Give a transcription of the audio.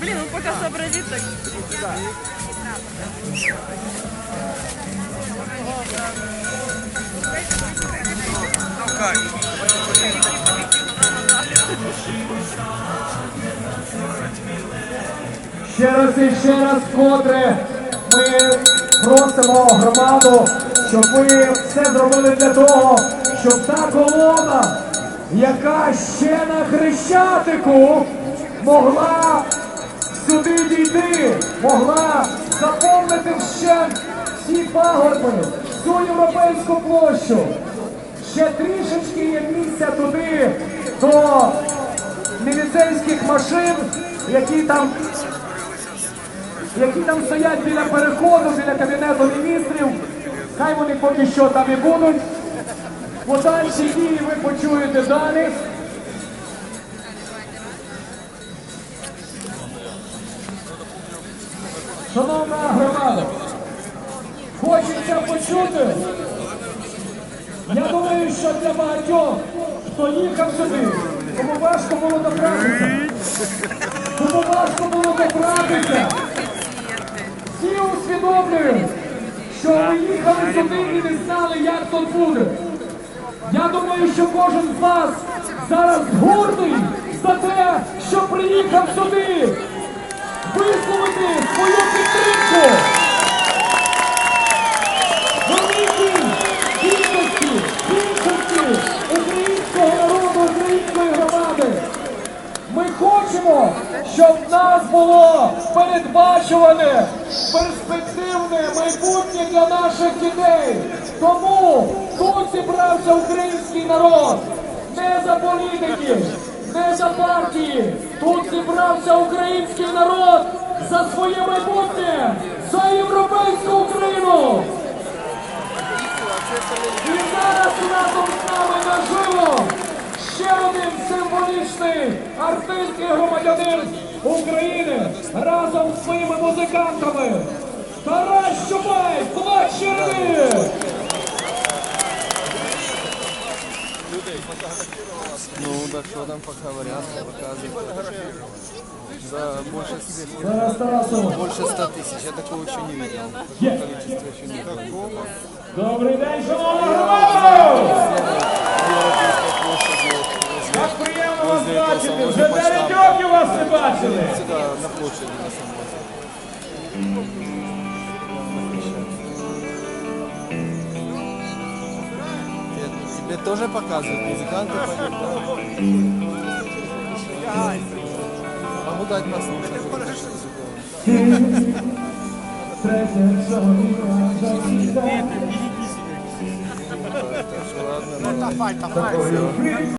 Блин, ну пока сообразит так. Ще раз і ще раз вкотре ми просимо громаду, щоб ви все зробили для того, щоб та колона, яка ще на Хрещатику могла сюди дійти, могла заповнити вщент всі пагорби, всю європейську площу. Ще трішечки є місця туди до міліцейських машин, які там які там стоять біля переходу, біля кабінету міністрів. Хай вони поки що там і будуть. Подальші дії ви почуєте далі. Шановна громада, хочеться почути. Я думаю, що для багатьох, хто їхав сюди, кому важко було добратися, кому важко було добратися, всі усвідомлюють, що ви їхали сюди і не знали, як тут буде. Я думаю, що кожен з вас зараз гордий за те, що приїхав сюди висловити свою підтримку. Великій кількості, українського народу, української громади. Ми хочемо, щоб в нас було передбачуване, перспективне майбутнє для наших дітей. Тому зібрався український народ. Не за політиків, не за партії. Тут зібрався український народ за своє майбутнє, за європейську Україну. І зараз разом з нами наживо ще один символічний артист і громадянин України разом з своїми музикантами. Тарас Чубай, плач черни! Ну, да что там пока варианты показывают. За больше, с- Зараз Тарасу. больше 100 тысяч. Я такого еще не видел. Такого количества еще не видел. Добрий день, шановна громада! Европейской площади. Як приємно вас Возле этого бачити! самого Вже почтамта. дев'ять років вас не бачили! Сюда, на площади, на самой. Тебе- Тебе тоже показывают музыканты поют, да? Могу дать послушать. Третє чоловіка засідає. Так что ладно. Такою